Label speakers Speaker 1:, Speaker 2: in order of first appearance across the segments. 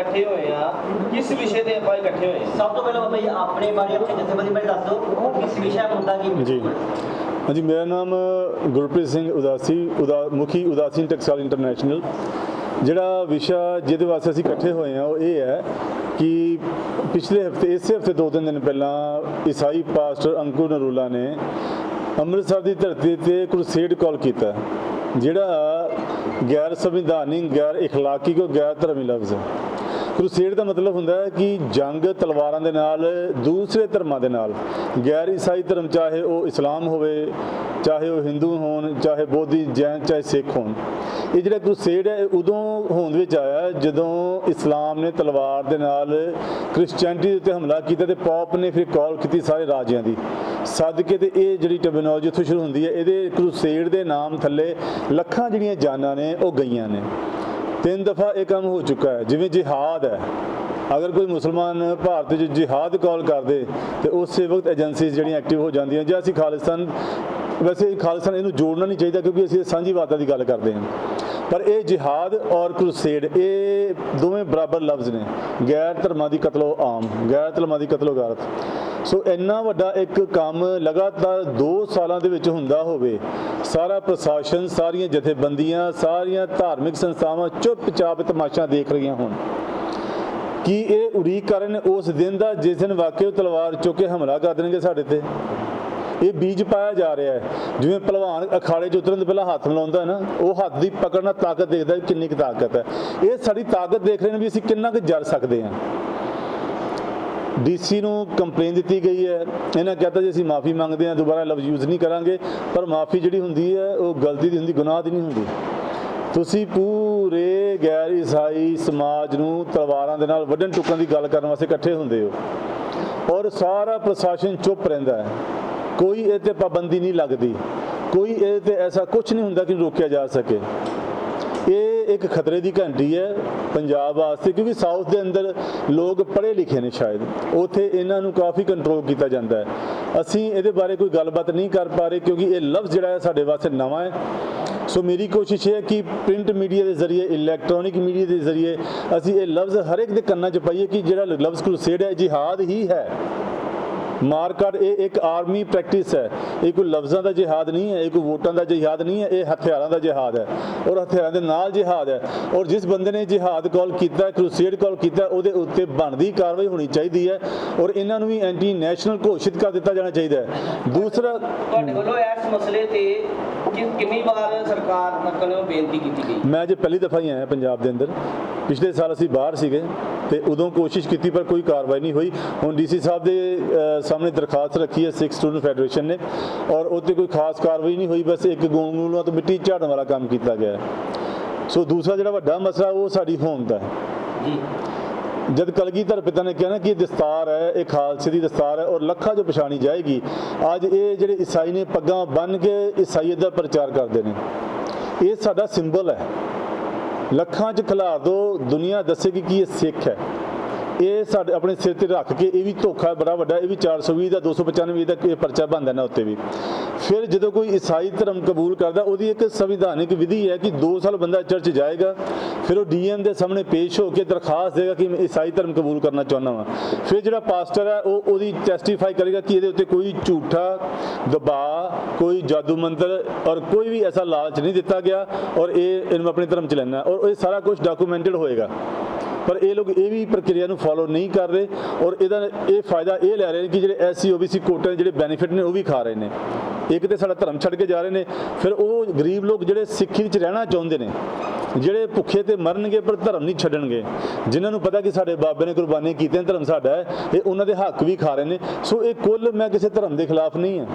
Speaker 1: ਇਕੱਠੇ ਹੋਏ ਆ ਕਿਸ ਵਿਸ਼ੇ ਤੇ ਆਪਾਂ ਇਕੱਠੇ ਹੋਏ ਆ
Speaker 2: ਸਭ ਤੋਂ ਪਹਿਲਾਂ ਬਾਬਾ ਜੀ ਆਪਣੇ ਬਾਰੇ ਆਪਣੇ ਜਥੇਬੰਦੀ ਬਾਰੇ ਦੱਸ ਦਿਓ ਕਿਸ ਵਿਸ਼ਾ ਮੁੱਦਾ ਕੀ
Speaker 3: ਜੀ ਹਾਂਜੀ ਮੇਰਾ ਨਾਮ ਗੁਰਪ੍ਰੀਤ ਸਿੰਘ ਉਦਾਸੀ ਉਦਾ ਮੁਖੀ ਉਦਾਸੀ ਟੈਕਸਟਾਈਲ ਇੰਟਰਨੈਸ਼ਨਲ ਜਿਹੜਾ ਵਿਸ਼ਾ ਜਿਹਦੇ ਵਾਸਤੇ ਅਸੀਂ ਇਕੱਠੇ ਹੋਏ ਹਾਂ ਉਹ ਇਹ ਹੈ ਕਿ ਪਿਛਲੇ ਹਫਤੇ ਇਸੇ ਹਫਤੇ ਦੋ ਤਿੰਨ ਦਿਨ ਪਹਿਲਾਂ ਈਸਾਈ ਪਾਸਟਰ ਅੰਕੁਰ ਨਰੂਲਾ ਨੇ ਅੰਮ੍ਰਿਤਸਰ ਦੀ ਧਰਤੀ ਤੇ ਕ੍ਰੂਸੇਡ ਕਾਲ ਕੀਤਾ ਜਿਹੜਾ ਗੈਰ ਸੰਵਿਧਾਨਿਕ ਗੈਰ اخلاقی ਕੋ ਗੈਰ ਧਰਮੀ ਲਫ਼ਜ਼ ਹੈ ਕ੍ਰੂਸੇਡ ਦਾ ਮਤਲਬ ਹੁੰਦਾ ਹੈ ਕਿ ਜੰਗ ਤਲਵਾਰਾਂ ਦੇ ਨਾਲ, ਦੂਸਰੇ ਧਰਮਾਂ ਦੇ ਨਾਲ। ਗੈਰ ਈਸਾਈ ਧਰਮ, ਚਾਹੇ ਉਹ ਇਸਲਾਮ ਹੋਵੇ, ਚਾਹੇ ਉਹ ਹਿੰਦੂ ਹੋਣ, ਚਾਹੇ ਬੋਧੀ ਜੈਨ, ਚਾਹੇ ਸਿੱਖ ਹੋਣ। ਇਹ ਜਿਹੜਾ ਕ੍ਰੂਸੇਡ ਹੈ, ਇਹ ਉਦੋਂ ਹੋਂਦ ਵਿੱਚ ਆਇਆ ਜਦੋਂ ਇਸਲਾਮ ਨੇ ਤਲਵਾਰ ਦੇ ਨਾਲ ਕ੍ਰਿਸਚੀਅਨਟੀ ਦੇ ਉੱਤੇ ਹਮਲਾ ਕੀਤਾ ਤੇ ਪੌਪ ਨੇ ਫਿਰ ਕਾਲ ਕੀਤੀ ਸਾਰੇ ਰਾਜਿਆਂ ਦੀ। ਸਦਕੇ ਤੇ ਇਹ ਜਿਹੜੀ ਟਰਮੀਨੋਲੋਜੀ ਉੱਥੋਂ ਸ਼ੁਰੂ ਹੁੰਦੀ ਹੈ, ਇਹਦੇ ਕ੍ਰੂਸੇਡ ਦੇ ਨਾਮ ਥੱਲੇ ਲੱਖਾਂ ਜਿਹੜੀਆਂ ਜਾਨਾਂ ਨੇ, ਉਹ ਗਈਆਂ ਨੇ। ਤਿੰਨ ਦਫਾ ਇਹ ਕੰਮ ਹੋ ਚੁੱਕਾ ਹੈ, ਜਿਵੇਂ ਜਿਹਾਦ ਹੈ। ਅਗਰ ਕੋਈ ਮੁਸਲਮਾਨ ਭਾਰਤ 'ਚ ਜਿਹਾਦ ਕਾਲ ਕਰਦੇ, ਤੇ ਉਸੇ ਵਕਤ ਏਜੰਸੀਜ਼ ਜਿਹੜੀਆਂ ਐਕਟਿਵ ਹੋ ਜਾਂਦੀਆਂ, ਜਾਂ ਅਸੀਂ ਖਾਲਿਸਤਾਨ ਵੈਸੇ ਖਾਲਿਸਤਾਨ ਇਹਨੂੰ ਜੋੜਨਾ ਨਹੀਂ ਚਾਹੀਦਾ, ਕਿਉਂਕਿ ਅਸੀਂ ਸਾਂਝੀ ਸਾਂਝੀਵਾਦਤਾ ਦੀ ਗੱਲ ਕਰਦੇ ਹਾਂ। ਪਰ ਇਹ ਜਿਹਾਦ ਔਰ ਕ੍ਰੂਸੇਡ ਇਹ ਦੋਵੇਂ ਬਰਾਬਰ ਲਫ਼ਜ਼ ਨੇ। ਗੈਰ ਧਰਮਾਂ ਦੀ ਕਤਲੋ ਆਮ, ਗੈਰ ਧਰਮਾਂ ਦੀ ਕਤਲੋ ਗਾਰਤ। ਸੋ ਇੰਨਾ ਵੱਡਾ ਇੱਕ ਕੰਮ ਲਗਾਤਾਰ 2 ਸਾਲਾਂ ਦੇ ਵਿੱਚ ਹੁੰਦਾ ਹੋਵੇ, ਸਾਰਾ ਪ੍ਰਸ਼ਾਸਨ, ਸਾਰੀਆਂ ਜਥੇਬੰਦੀਆਂ, ਸਾਰੀਆਂ ਧਾਰਮਿਕ ਸੰਸਥਾਵਾਂ ਚੁੱਪਚਾਪ ਤਮਾਸ਼ਾ ਦੇਖ ਰਹੀਆਂ ਹੋਣ। ਕੀ ਇਹ ਉਡੀਕ ਕਰਨ ਉਸ ਦਿਨ ਦਾ ਜਿਸ ਦਿਨ ਵਾਕਿਆ ਉਹ ਤਲਵਾਰ ਚੁੱਕ ਕੇ ਹਮਲਾ ਕਰ ਦੇਣਗੇ ਸਾਡੇ ਤੇ? ਇਹ ਬੀਜ ਪਾਇਆ ਜਾ ਰਿਹਾ ਹੈ। ਜਿਵੇਂ ਪਹਿਲਵਾਨ ਅਖਾੜੇ 'ਚ ਉਤਰਨ ਤੋਂ ਪਹਿਲਾਂ ਹੱਥ ਮਿਲਾਉਂਦਾ ਹੈ ਨਾ, ਉਹ ਹੱਥ ਦੀ ਪਕੜ ਨਾਲ ਤਾਕਤ ਦੇਖਦਾ ਕਿੰਨੀ ਕੁ ਤਾਕਤ ਹੈ। ਇਹ ਸਾਡੀ ਤਾਕਤ ਦੇਖ ਰਹੇ ਨੇ ਵੀ ਅਸੀਂ ਕਿੰਨਾ ਕੁ ਜਰ ਸਕਦੇ ਹਾਂ। ਡੀਸੀ ਨੂੰ ਕੰਪਲੇਨ ਦਿੱਤੀ ਗਈ ਹੈ। ਇਹਨਾਂ ਕਹਤਾ ਜੀ ਅਸੀਂ ਮਾਫੀ ਮੰਗਦੇ ਹਾਂ, ਦੁਬਾਰਾ ਲਫ਼ਜ਼ ਯੂਜ਼ ਨਹੀਂ ਕਰਾਂਗੇ, ਪਰ ਮਾਫੀ ਜਿਹੜੀ ਹੁੰਦੀ ਹੈ, ਉਹ ਗਲਤੀ ਦੀ ਹੁੰਦੀ, ਗੁਨਾਹ ਦੀ ਨਹੀਂ ਹੁੰਦੀ। ਤੁਸੀਂ ਪੂਰੇ ਗੈਰ ਈਸਾਈ ਸਮਾਜ ਨੂੰ ਤਲਵਾਰਾਂ ਦੇ ਨਾਲ ਵੱਢਣ ਟੁੱਕਣ ਦੀ ਗੱਲ ਕਰਨ ਵਾਸਤੇ ਇਕੱਠੇ ਹੁੰਦੇ ਹੋ। ਔਰ ਸਾਰਾ ਪ੍ਰਸ਼ਾਸਨ ਚੁੱਪ ਰਹਿੰਦਾ ਹੈ। ਕੋਈ ਇਹ ਤੇ ਪਾਬੰਦੀ ਨਹੀਂ ਲੱਗਦੀ। ਕੋਈ ਇਹ ਤੇ ਐਸਾ ਕੁਝ ਨਹੀਂ ਹੁੰਦਾ ਕਿ ਰੋਕਿਆ ਜਾ ਸਕੇ। ਇਹ ਇੱਕ ਖਤਰੇ ਦੀ ਘੰਟੀ ਹੈ ਪੰਜਾਬ ਵਾਸਤੇ, ਕਿਉਂਕਿ ਸਾਊਥ ਦੇ ਅੰਦਰ ਲੋਕ ਪੜ੍ਹੇ ਲਿਖੇ ਨੇ ਸ਼ਾਇਦ। ਉਥੇ ਇਹਨਾਂ ਨੂੰ ਕਾਫੀ ਕੰਟਰੋਲ ਕੀਤਾ ਜਾਂਦਾ ਹੈ। ਅਸੀਂ ਇਹਦੇ ਬਾਰੇ ਕੋਈ ਗੱਲਬਾਤ ਨਹੀਂ ਕਰ ਪਾ ਰਹੇ, ਕਿਉਂਕਿ ਇਹ ਲਫ਼ਜ਼ ਜਿਹੜਾ ਹੈ ਸਾਡੇ ਵਾਸਤੇ ਨਵਾਂ ਹੈ। ਸੋ ਮੇਰੀ ਕੋਸ਼ਿਸ਼ ਇਹ ਹੈ ਕਿ ਪ੍ਰਿੰਟ ਮੀਡੀਆ ਦੇ ਜ਼ਰੀਏ ਇਲੈਕਟ੍ਰੋਨਿਕ ਮੀਡੀਆ ਦੇ ਜ਼ਰੀਏ ਅਸੀਂ ਇਹ ਲਫ਼ਜ਼ ਹਰ ਇੱਕ ਦੇ ਕੰਨਾਂ 'ਚ ਪਾਈਏ ਕਿ ਜਿਹੜਾ ਲਫ਼ਜ਼ ਕ੍ਰੂਸੇਡ ਹੈ ਜਿਹਾਦ ਹੀ ਹੈ। ਮਾਰਕਟ ਇਹ ਇੱਕ ਆਰਮੀ ਪ੍ਰੈਕਟਿਸ ਹੈ। ਇਹ ਕੋਈ ਲਫ਼ਜ਼ਾਂ ਦਾ ਜਿਹਾਦ ਨਹੀਂ ਹੈ, ਇਹ ਕੋਈ ਵੋਟਾਂ ਦਾ ਜਿਹਾਦ ਨਹੀਂ ਹੈ, ਇਹ ਹਥਿਆਰਾਂ ਦਾ ਜਿਹਾਦ ਹੈ। ਔਰ ਹਥਿਆਰਾਂ ਦੇ ਨਾਲ ਜਿਹਾਦ ਹੈ। ਔਰ ਜਿਸ ਬੰਦੇ ਨੇ ਜਿਹਾਦ ਕਾਲ ਕੀਤਾ, ਕ੍ਰੂਸੇਡ ਕਾਲ ਕੀਤਾ, ਉਹਦੇ ਉੱਤੇ ਬਣਦੀ ਕਾਰਵਾਈ ਹੋਣੀ ਚਾਹੀਦੀ ਹੈ ਔਰ ਇਹਨਾਂ ਨੂੰ ਵੀ ਐਂਟੀ ਨੈਸ਼ਨਲ ਘੋਸ਼ਿਤ ਕਰ ਦਿੱਤਾ ਜਾਣਾ ਚਾਹੀਦਾ ਹੈ। ਦੂਸਰਾ
Speaker 1: ਤੁਹਾਡੇ ਵੱਲੋਂ ਇਸ ਮਸਲੇ ਤੇ ਕਿ- ਕਿੰਨੀ ਵਾਰ ਸਰਕਾਰ ਵੱਲੋਂ ਬੇਨਤੀ ਕੀਤੀ ਗਈ?
Speaker 3: ਮੈਂ ਜੇ ਪਹਿਲੀ ਦਫਾ ਹੀ ਆਇਆ ਪੰਜਾਬ ਦੇ ਅੰਦਰ। ਪਿਛਲੇ ਸਾਲ ਅਸੀਂ ਬਾਹਰ ਸੀਗੇ ਤੇ ਉਦੋਂ ਕੋਸ਼ਿਸ਼ ਕੀਤੀ ਪਰ ਕੋਈ ਕਾਰਵਾਈ ਨਹੀਂ ਹੋਈ। ਹੁਣ ਡੀਸੀ ਸਾਹਿਬ ਦੇ ਸਾਹਮਣੇ ਦਰਖਾਸਤ ਰੱਖੀ ਹੈ ਸਿੱਖ ਸਟੂਡੈਂਟ ਫੈਡਰੇਸ਼ਨ ਨੇ ਔਰ ਉਹਤੇ ਕੋਈ ਖਾਸ ਕਾਰਵਾਈ ਨਹੀਂ ਹੋਈ ਬਸ ਇੱਕ ਗੋਂਗਲੂਆਂ ਤੋਂ ਮਿੱਟੀ ਝਾੜਨ ਵਾਲਾ ਕੰਮ ਕੀਤਾ ਗਿਆ। ਸੋ ਦੂਸਰਾ ਜਿਹੜਾ ਵੱਡਾ ਮਸਲਾ ਉਹ ਸਾਡੀ ਹੋਂਦ ਦਾ ਹੈ।
Speaker 2: ਜੀ।
Speaker 3: ਜਦ ਕਲਗੀਧਰ ਪਿਤਾ ਨੇ ਕਿਹਾ ਨਾ ਕਿ ਇਹ ਦਸਤਾਰ ਹੈ, ਇਹ ਖਾਲਸੇ ਦੀ ਦਸਤਾਰ ਹੈ ਔਰ ਲੱਖਾਂ ਜੋ ਪਛਾਣੀ ਜਾਏਗੀ, ਅੱਜ ਇਹ ਜਿਹੜੇ ਈਸਾਈ ਨੇ ਪੱਗਾਂ ਬੰਨ ਕੇ ਈਸਾਈਅਤ ਦਾ ਪ੍ਰਚਾਰ ਕਰਦੇ ਨੇ। ਇਹ ਸਾਡਾ ਸਿੰਬਲ ਹੈ। ਲੱਖਾਂ 'ਚ ਖਿਲਾਰ ਦੋ, ਦੁਨੀਆ ਦੱਸੇਗੀ ਕਿ ਇਹ ਸਿੱਖ ਹੈ। ਇਹ ਸਾਡੇ ਆਪਣੇ ਸਿਰ ਤੇ ਰੱਖ ਕੇ ਇਹ ਵੀ ਧੋਖਾ ਬੜਾ ਵੱਡਾ, ਇਹ ਵੀ 420 ਦਾ 295 ਦਾ ਇਹ ਪਰਚਾ ਬਣਦਾ ਨਾ ਉੱਤੇ ਵੀ। ਫਿਰ ਜਦੋਂ ਕੋਈ ਈਸਾਈ ਧਰਮ ਕਬੂਲ ਕਰਦਾ, ਉਹਦੀ ਇੱਕ ਸੰਵਿਧਾਨਿਕ ਵਿਧੀ ਹੈ ਕਿ 2 ਸਾਲ ਬੰਦਾ ਚਰਚ ਜਾਏਗਾ, ਫਿਰ ਉਹ ਡੀਐਮ ਦੇ ਸਾਹਮਣੇ ਪੇਸ਼ ਹੋ ਕੇ ਦਰਖਾਸਤ ਦੇਗਾ ਕਿ ਮੈਂ ਈਸਾਈ ਧਰਮ ਕਬੂਲ ਕਰਨਾ ਚਾਹੁੰਦਾ ਹਾਂ ਫਿਰ ਜਿਹੜਾ ਪਾਸਟਰ ਹੈ, ਉਹ ਉਹਦੀ ਟੈਸਟੀਫਾਈ ਕਰੇਗਾ ਕਿ ਇਹਦੇ ਉੱਤੇ ਕੋਈ ਝੂਠਾ ਦਬਾਅ, ਕੋਈ ਜਾਦੂ ਮੰਤਰ ਔਰ ਕੋਈ ਵੀ ਐਸਾ ਲਾਲਚ ਨਹੀਂ ਦਿੱਤਾ ਗਿਆ ਔਰ ਇਹ ਇਹਨੂੰ ਆਪਣੇ ਧਰਮ ਚ ਲੈਣਾ ਔਰ ਇਹ ਸਾਰਾ ਕੁਝ ਡਾਕੂਮੈਂਟਡ ਹੋਏਗਾ। ਪਰ ਇਹ ਲੋਕ ਇਹ ਵੀ ਪ੍ਰਕਿਰਿਆ ਨੂੰ ਫਾਲੋ ਨਹੀਂ ਕਰ ਰਹੇ ਔਰ ਇਹਦਾ ਇਹ ਫਾਇਦਾ ਇਹ ਲੈ ਰਹੇ ਨੇ ਕਿ ਜਿਹੜੇ ਐਸਸੀ, ਓਬੀਸੀ ਕੋਟੇ ਜਿਹੜੇ ਬੈਨੀਫਿਟ ਨੇ ਉਹ ਵੀ ਖਾ ਰਹੇ ਨੇ। ਇੱਕ ਤੇ ਸਾਡਾ ਧਰਮ ਛੱਡ ਕੇ ਜਾ ਰਹੇ ਨੇ, ਫਿਰ ਉਹ ਗਰੀਬ ਲੋਕ ਜਿਹੜੇ ਸਿੱਖੀ ਵਿੱਚ ਰਹਿਣਾ ਚਾਹੁੰਦੇ ਨੇ, ਜਿਹੜੇ ਭੁੱਖੇ ਤੇ ਮਰਨਗੇ ਪਰ ਧਰਮ ਨਹੀਂ ਛੱਡਣਗੇ, ਜਿਨ੍ਹਾਂ ਨੂੰ ਪਤਾ ਕਿ ਸਾਡੇ ਬਾਬੇ ਨੇ ਕੁਰਬਾਨੀ ਕੀਤੀਆਂ, ਧਰਮ ਸਾਡਾ ਹੈ, ਇਹ ਉਹਨਾਂ ਦੇ ਹੱਕ ਵੀ ਖਾ ਰਹੇ ਨੇ। ਸੋ ਇਹ ਕੁੱਲ ਮੈਂ ਕਿਸੇ ਧਰਮ ਦੇ ਖਿਲਾਫ ਨਹੀਂ ਹਾਂ।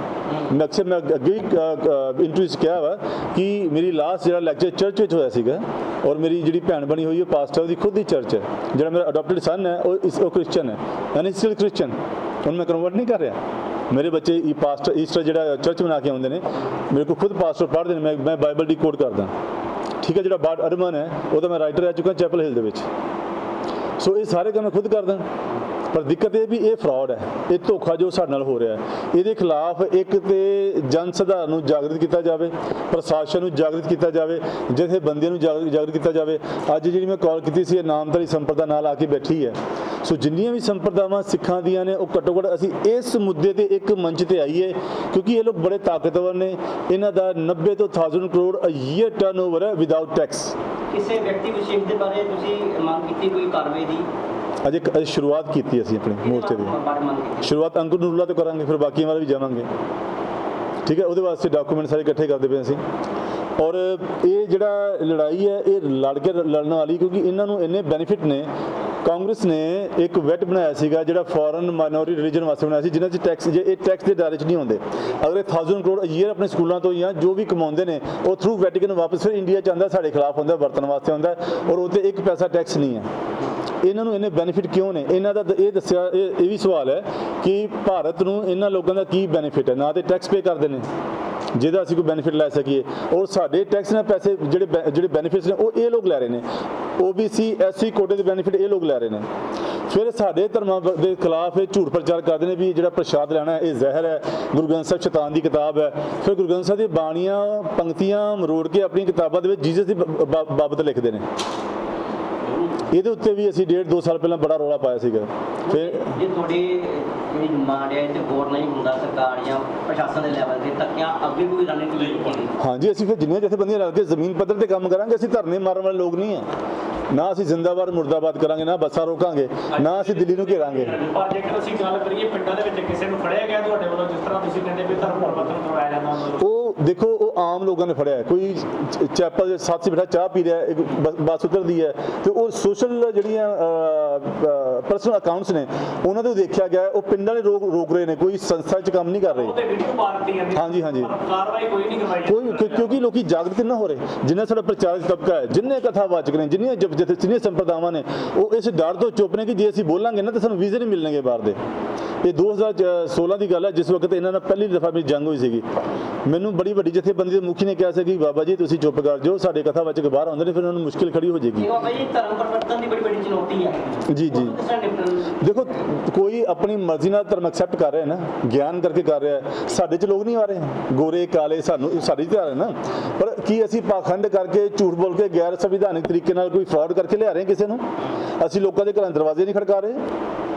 Speaker 3: ਮੈਂ ਅਕਸਰ ਮੈਂ ਅੱਗੇ ਇੰਟਰਵਿਊ 'ਚ ਕਿਹਾ ਵਾ ਕਿ ਮੇਰੀ ਲਾਸਟ ਜਿਹੜਾ ਲੈਕਚਰ ਚਰਚ ਵਿੱਚ ਹੋਇਆ ਸੀਗਾ ਔਰ ਮੇਰੀ ਜਿਹੜੀ ਭੈਣ ਬਣੀ ਹੋਈ ਹੈ ਪਾਸਟਰ ਦੀ ਖੁਦ ਹੀ ਚਰਚ ਹੈ, ਜਿਹੜਾ ਮੇਰਾ ਅਡਾਪਟਡ ਸਨ ਹੈ, ਉਹ ਇਸ, ਉਹ ਕ੍ਰਿਸਚੀਅਨ ਹੈ ਯਾਨੀ ਸਟਿਲ ਕ੍ਰਿਸਚੀਅਨ ਹੁਣ ਮੈਂ ਕਨਵਰਟ ਨਹੀਂ ਕਰ ਰਿਹਾ। ਮੇਰੇ ਬੱਚੇ ਇਹ ਪਾਸਟਰ ਈਸਟਰ ਜਿਹੜਾ ਚਰਚ ਬਣਾ ਕੇ ਆਉਂਦੇ ਨੇ, ਮੇਰੇ ਕੋਲ ਖੁਦ ਪਾਸਟਰ ਪੜ੍ਹਦੇ ਨੇ, ਮੈਂ ਮੈਂ ਬਾਈਬਲ ਦੀ ਕੋਡ ਕਰਦਾ। ਠੀਕ ਹੈ, ਜਿਹੜਾ ਬਾਡ ਅਰਮਨ ਹੈ, ਉਹਦਾ ਮੈਂ ਰਾਈਟਰ ਰਹਿ ਚੁੱਕਾ ਚੈਪਲ ਹਿਲ ਦੇ ਵਿੱਚ। ਸੋ ਇਹ ਸਾਰੇ ਕੰਮ ਮੈਂ ਖੁਦ ਕਰਦਾ। ਪਰ ਦਿੱਕਤ ਇਹ ਵੀ ਇਹ ਫਰਾਡ ਹੈ, ਇਹ ਧੋਖਾ ਜੋ ਸਾਡੇ ਨਾਲ ਹੋ ਰਿਹਾ ਹੈ। ਇਹਦੇ ਖਿਲਾਫ ਇੱਕ ਤੇ ਜਨ ਸਧਾਰਨ ਨੂੰ ਜਾਗਰਿਤ ਕੀਤਾ ਜਾਵੇ, ਪ੍ਰਸ਼ਾਸਨ ਨੂੰ ਜਾਗਰਿਤ ਕੀਤਾ ਜਾਵੇ ਜਿਹਦੇ ਬੰਦਿਆਂ ਨੂੰ ਜਾਗਰਿਤ ਜਾਗਰਿਤ ਕੀਤਾ ਜਾਵੇ। ਅੱਜ ਜਿਹੜੀ ਮੈਂ ਕਾਲ ਕੀਤੀ ਸੀ, ਇਹ ਨਾਮਧਾਰੀ ਸੰਪਰਦਾ ਨਾਲ ਆ ਕੇ ਬੈਠੀ ਹੈ। ਸੋ ਜਿੰਨੀਆਂ ਵੀ ਸੰਪਰਦਾਵਾਂ ਸਿੱਖਾਂ ਦੀਆਂ ਨੇ, ਉਹ ਘੱਟੋ ਘੱਟ ਅਸੀਂ ਇਸ ਮੁੱਦੇ ਤੇ ਇੱਕ ਮੰਚ ਤੇ ਆਈਏ, ਕਿਉਂਕਿ ਇਹ ਲੋਕ ਬੜੇ ਤਾਕਤਵਰ ਨੇ। ਇਹਨਾਂ ਦਾ 90 ਤੋਂ 1000 ਕਰੋੜ ਅ ਈਅਰ ਟਰਨਓਵਰ ਹੈ ਵਿਦਆਊਟ ਟੈਕਸ
Speaker 2: ਕਿਸੇ ਵਿਅਕਤੀ ਵਿਸ਼ੇਸ਼ ਦੇ ਬਾਰੇ ਤੁਸੀਂ ਮੰਗ ਕੀਤੀ ਕੋਈ ਕਾਰਵਾਈ ਦੀ?
Speaker 3: ਅਜੇ ਅਜੇ ਸ਼ੁਰੂਆਤ ਕੀਤੀ ਅਸੀਂ ਆਪਣੇ ਮੋਰਚੇ ਦੀ। ਸ਼ੁਰੂਆਤ ਅੰਕੁਰ ਨੂਰਲਾ ਤੋਂ ਕਰਾਂਗੇ, ਫਿਰ ਬਾਕੀਆਂ ਵੱਲ ਵੀ ਜਾਵਾਂਗੇ। ਠੀਕ ਹੈ, ਉਹਦੇ ਵਾਸਤੇ ਡਾਕੂਮੈਂਟ ਸਾਰੇ ਇਕੱਠੇ ਕਰਦੇ ਪਏ ਅਸੀਂ। ਔਰ ਇਹ ਜਿਹੜਾ ਲੜਾਈ ਹੈ, ਇਹ ਲੜ ਕੇ ਲੜਨ ਵਾਲੀ, ਕਿਉਂਕਿ ਇਹਨਾਂ ਨੂੰ ਇੰਨੇ ਬੈਨੀਫਿਟ ਨੇ। ਕਾਂਗਰਸ ਨੇ ਇੱਕ ਵੈਟ ਬਣਾਇਆ ਸੀਗਾ, ਜਿਹੜਾ ਫੋਰਨ ਮਾਈਨੋਰਿਟੀ ਰਿਲੀਜਨ ਵਾਸਤੇ ਬਣਾਇਆ ਸੀ, ਜਿਨ੍ਹਾਂ 'ਚ ਟੈਕਸ ਜੇ, ਇਹ ਟੈਕਸ ਦੇ ਦਾਇਰੇ 'ਚ ਨਹੀਂ ਹੁੰਦੇ ਅਗਰ ਇਹ 1000 ਕਰੋੜ ਈਅਰ ਆਪਣੇ ਸਕੂਲਾਂ ਤੋਂ ਜਾਂ ਜੋ ਵੀ ਕਮਾਉਂਦੇ ਨੇ, ਉਹ ਥਰੂ ਵੈਟੀਕਨ ਵਾਪਸ ਫਿਰ ਇੰਡੀਆ 'ਚ ਆਉਂਦਾ, ਸਾਡੇ ਖਿਲਾਫ ਹੁੰਦਾ, ਵਰਤਣ ਵਾਸਤੇ ਆਉਂਦਾ, ਔਰ ਉਹ ਇੱਕ ਪੈਸਾ ਟੈਕਸ ਨਹੀਂ ਹੈ। ਇਹਨਾਂ ਨੂੰ ਇੰਨੇ ਬੈਨੀਫਿਟ ਕਿਉਂ ਨੇ? ਇਹਨਾਂ ਦਾ ਇਹ ਦੱਸਿਆ, ਇਹ ਇਹ ਵੀ ਸਵਾਲ ਹੈ ਕਿ ਭਾਰਤ ਨੂੰ ਇਹਨਾਂ ਲੋਕਾਂ ਦਾ ਕੀ ਬੈਨੀਫਿਟ ਹੈ? ਨਾ ਤੇ ਟੈਕਸ ਪੇ ਕਰਦੇ ਨੇ, ਜਿਹਦਾ ਅਸੀਂ ਕੋਈ ਬੈਨੀਫਿਟ ਲੈ ਸਕੀਏ। ਔਰ ਸਾਡੇ ਟੈਕਸ ਨਾਲ ਪੈਸੇ ਜਿਹੜੇ ਬੈ- ਜਿਹੜੇ ਬੈਨੀਫਿਟਸ ਨੇ, ਉਹ ਇਹ ਲੋਕ ਲੈ ਰਹੇ ਨੇ। OBC SC ਕੋਟੇ ਦੇ ਬੈਨੀਫਿਟ ਇਹ ਲੋਕ ਲੈ ਰਹੇ ਨੇ। ਫਿਰ ਸਾਡੇ ਧਰਮਾਂ ਬ- ਦੇ ਖਿਲਾਫ ਇਹ ਝੂਠ ਪ੍ਰਚਾਰ ਕਰਦੇ ਨੇ ਵੀ ਜਿਹੜਾ ਪ੍ਰਸ਼ਾਦ ਲੈਣਾ ਇਹ ਜ਼ਹਿਰ ਹੈ। ਗੁਰੂ ਗ੍ਰੰਥ ਸਾਹਿਬ ਸ਼ੈਤਾਨ ਦੀ ਕਿਤਾਬ ਹੈ। ਫਿਰ ਗੁਰੂ ਗ੍ਰੰਥ ਸਾਹਿਬ ਦੀ ਬਾਣੀਆਂ, ਪੰਕਤੀਆਂ ਮਰੋੜ ਕੇ ਆਪਣੀ ਕਿਤਾਬਾਂ ਦੇ ਵਿੱਚ ਜੀਸਸ ਦੀ ਬ- ਬਾਬਤ ਲਿਖਦੇ ਨੇ। ਇਹਦੇ ਉੱਤੇ ਵੀ ਅਸੀਂ ਡੇਢ ਦੋ ਸਾਲ ਪਹਿਲਾਂ ਬੜਾ ਰੌਲਾ ਪਾਇਆ ਸੀਗਾ। ਫਿਰ
Speaker 2: ਜੇ ਤੁਹਾਡੀ ਜਿਹੜੀ ਡਿਮਾਂਡ ਹੈ ਤੇ ਗੌਰ ਨਹੀਂ ਹੁੰਦਾ ਸਰਕਾਰ ਜਾਂ ਪ੍ਰਸ਼ਾਸਨ ਦੇ ਲੈਵਲ ਤੇ ਤਾਂ ਕਿਆ ਅੱਗੇ ਕੋਈ ਰਣਨੀਤੀ ਹੋਣੀ?
Speaker 3: ਹਾਂਜੀ ਅਸੀਂ ਫਿਰ ਜਿੰਨੀਆਂ ਜਥੇਬੰਦੀਆਂ ਕੇ ਜ਼ਮੀਨ ਪੱਧਰ ਤੇ ਕੰਮ ਕਰਾਂਗੇ ਅਸੀਂ ਧਰਨੇ ਮਾਰਨ ਵਾਲੇ ਲੋਕ ਨਹੀਂ ਹਾਂ ਨਾ ਅਸੀਂ ਜ਼ਿੰਦਾਬਾਦ ਮੁਰਦਾਬਾਦ ਕਰਾਂਗੇ ਨਾ ਬੱਸਾਂ ਰੋਕਾਂਗੇ ਨਾ ਅਸੀਂ ਦਿੱਲੀ ਨੂੰ ਘੇਰਾਂਗੇ।
Speaker 4: ਪਰ ਜੇਕਰ ਅਸੀਂ ਗੱਲ ਕਰੀਏ ਪਿੰਡਾਂ ਦੇ ਵਿੱਚ ਕਿਸੇ ਨੂੰ ਫੜਿਆ ਗਿਆ ਤੁਹਾਡੇ ਵੱਲੋਂ ਜਿਸ ਤਰ੍ਹਾਂ ਤੁਸੀਂ ਕਹਿੰਦੇ ਵੀ ਧਰਮ ਪਰਿਵਰਤਨ ਕਰਵਾਇਆ ਜਾਂਦਾ
Speaker 3: ਉਹ ਦੇਖੋ ਉਹ ਆਮ ਲੋਕਾਂ ਨੇ ਫੜਿਆ। ਕੋਈ ਚੈਪਲ ਦੇ ਸਾਥੀ ਬੈਠਾ ਚਾਹ ਪੀ ਰਿਹਾ ਇੱਕ ਬੱਸ ਉਤਰਦੀ ਹੈ। ਤੇ ਉਹ ਸੋਸ਼ਲ ਜਿਹੜੀਆਂ ਪਰਸਨਲ ਅਕਾਊਂਟਸ ਨੇ ਉਹਨਾਂ ਤੋਂ ਦੇਖਿਆ ਗਿਆ ਉਹ ਪਿੰਡਾਂ ਨੇ ਰੋਕ ਰੋਕ ਰਹੇ ਨੇ ਕੋਈ ਸੰਸਥਾ 'ਚ ਕੰਮ ਨਹੀਂ ਕਰ ਰਹੇ। ਹਾਂਜੀ, ਹਾਂਜੀ।
Speaker 4: ਕਾਰਵਾਈ ਕੋਈ ਨਹੀਂ ਕਰਵਾਈ
Speaker 3: ਕੋਈ ਕਿਉਂ- ਕਿਉਂਕਿ ਲੋਕੀ ਜਾਗਰੂਕ ਨਾ ਹੋ ਰਹੇ। ਜਿੰਨਾ ਸਾਡਾ ਪ੍ਰਚਾਰਕ ਤਬਕਾ ਹੈ ਜਿੰਨੇ ਕਥਾਵਾਚਕ ਨੇ ਜਿੰਨੀਆਂ ਜਿੰਨੀਆਂ ਸੰਪਰਦਾਵਾਂ ਨੇ ਉਹ ਇਸ ਡਰ ਤੋਂ ਚੁੱਪ ਨੇ ਕਿ ਜੇ ਅਸੀਂ ਬੋਲਾਂਗੇ ਨਾ ਤਾਂ ਸਾਨੂੰ ਵੀਜ਼ੇ ਨਹੀਂ ਮਿਲਣਗੇ ਬਾਹਰ ਦੇ। ਇਹ 2016 ਦੀ ਗੱਲ ਹੈ ਜਿਸ ਵਕਤ ਇਹਨਾਂ ਨਾਲ ਪਹਿਲੀ ਦਫਾ ਮੇਰੀ ਜੰਗ ਹੋਈ ਸੀਗੀ। ਮੈਨੂੰ ਬੜੀ ਵੱਡੀ ਜਥੇਬੰਦੀ ਦੇ ਮੁਖੀ ਨੇ ਕਿਹਾ ਸੀ ਕਿ ਬਾਬਾ ਜੀ ਤੁਸੀਂ ਚੁੱਪ ਕਰ ਜਾਓ ਸਾਡੇ ਕਥਾਵਾਚਕ ਬਾਹਰ ਆਉਂਦੇ ਨੇ ਫਿਰ ਉਹਨਾਂ ਨੂੰ ਮੁਸ਼ਕਿਲ ਖੜੀ ਹੋ ਜਾਏਗੀ।
Speaker 2: ਬਾਬਾ ਜੀ ਧਰਮ ਪਰਿਵਰਤਨ ਦੀ ਬੜੀ ਵੱਡੀ ਚੁਣੌਤੀ ਹੈ
Speaker 3: ਜੀ ਜੀ। ਦੇਖੋ ਕੋਈ ਆਪਣੀ ਮਰਜ਼ੀ ਨਾਲ ਧਰਮ ਐਕਸੈਪਟ ਕਰ ਰਿਹਾ ਹੈ ਨਾ ਗਿਆਨ ਕਰਕੇ ਕਰ ਰਿਹਾ ਹੈ ਸਾਡੇ ਚ ਲੋਕ ਨਹੀਂ ਆ ਰਹੇ। ਗੋਰੇ ਕਾਲੇ ਸਾਨੂੰ ਸਾਡੀ ਧਿਆਨ ਹੈ ਨਾ। ਪਰ ਕੀ ਅਸੀਂ ਪਾਖੰਡ ਕਰਕੇ ਝੂਠ ਬੋਲ ਕੇ ਗੈਰ ਸੰਵਿਧਾਨਿਕ ਤਰੀਕੇ ਨਾਲ ਕੋਈ ਫਰਾਡ ਕਰਕੇ ਲਿਆ ਰਹੇ ਕਿਸੇ ਨੂੰ? ਅਸੀਂ ਲੋਕਾਂ ਦੇ ਘਰਾਂ ਦਰਵਾਜ਼ੇ ਨਹੀਂ ਖੜਕਾ ਰਹੇ।